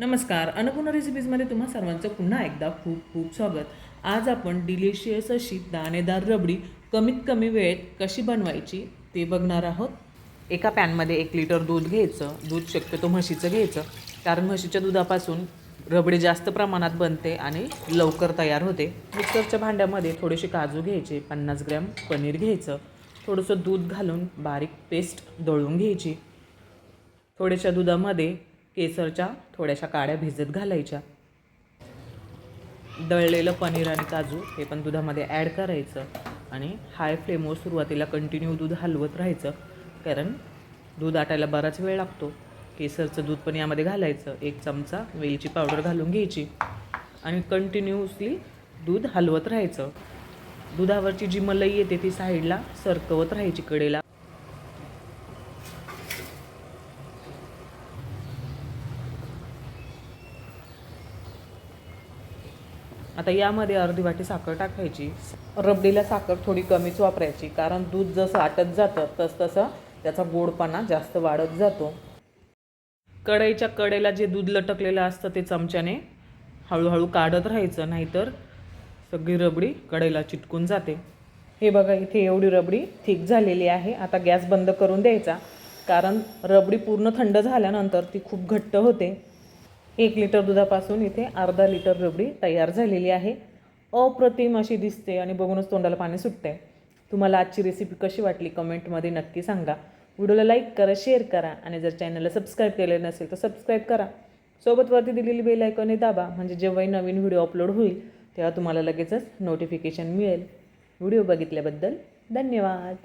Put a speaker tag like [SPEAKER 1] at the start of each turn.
[SPEAKER 1] नमस्कार अन्नपूर्णा रेसिपीजमध्ये तुम्हा सर्वांचं पुन्हा एकदा खूप खूप स्वागत. आज आपण डिलिशियस अशी दाणेदार रबडी कमीत कमी वेळेत कशी बनवायची ते बघणार आहोत. एका पॅनमध्ये एक लिटर दूध घ्यायचं दूध शक्यतो म्हशीचं घ्यायचं कारण म्हशीच्या दुधापासून रबडी जास्त प्रमाणात बनते आणि लवकर तयार होते. मिक्सरच्या भांड्यामध्ये थोडेसे काजू घ्यायचे पन्नास ग्रॅम पनीर घ्यायचं थोडंसं दूध घालून बारीक पेस्ट दळून घ्यायची. थोड्याशा दुधामध्ये केसरच्या थोड्याशा काड्या भिजत घालायच्या. दळलेलं पनीर आणि काजू हे पण दुधामध्ये ॲड करायचं आणि हाय फ्लेमवर सुरुवातीला कंटिन्यू दूध हलवत राहायचं कारण दूध आटायला बराच वेळ लागतो. केसरचं दूध पण यामध्ये घालायचं. एक चमचा वेलची पावडर घालून घ्यायची आणि कंटिन्युअसली दूध हलवत राहायचं. दुधावरची जी मलई येते ती साईडला सरकवत राहायची कडेला. आता यामध्ये अर्धी वाटी साखर टाकायची. रबडीला साखर थोडी कमीच वापरायची कारण दूध जसं आटत जातं तस तसं त्याचा गोडपणा जास्त वाढत जातो. कढईच्या कडेला जे दूध लटकलेलं असतं ते चमच्याने हळूहळू काढत राहायचं नाहीतर सगळी रबडी कढईला चिटकून जाते. हे बघा इथे एवढी रबडी थिक झालेली आहे. आता गॅस बंद करून द्यायचा कारण रबडी पूर्ण थंड झाल्यानंतर ती खूप घट्ट होते. एक लिटर दुधापासून इथे अर्धा लिटर रबडी तयार झालेली आहे. अप्रतिम अशी दिसते आणि बघूनच तोंडाला पाणी सुटते तुम्हाला आजची रेसिपी कशी वाटली कमेंटमध्ये नक्की सांगा. व्हिडिओला लाईक करा शेअर करा आणि जर चॅनलला सबस्क्राईब केले नसेल तर सबस्क्राईब करा. सोबत वरती दिलेली बेल आयकॉनही दाबा म्हणजे जेव्हाही नवीन व्हिडिओ अपलोड होईल तेव्हा तुम्हाला लगेचच नोटिफिकेशन मिळेल. व्हिडिओ बघितल्याबद्दल धन्यवाद.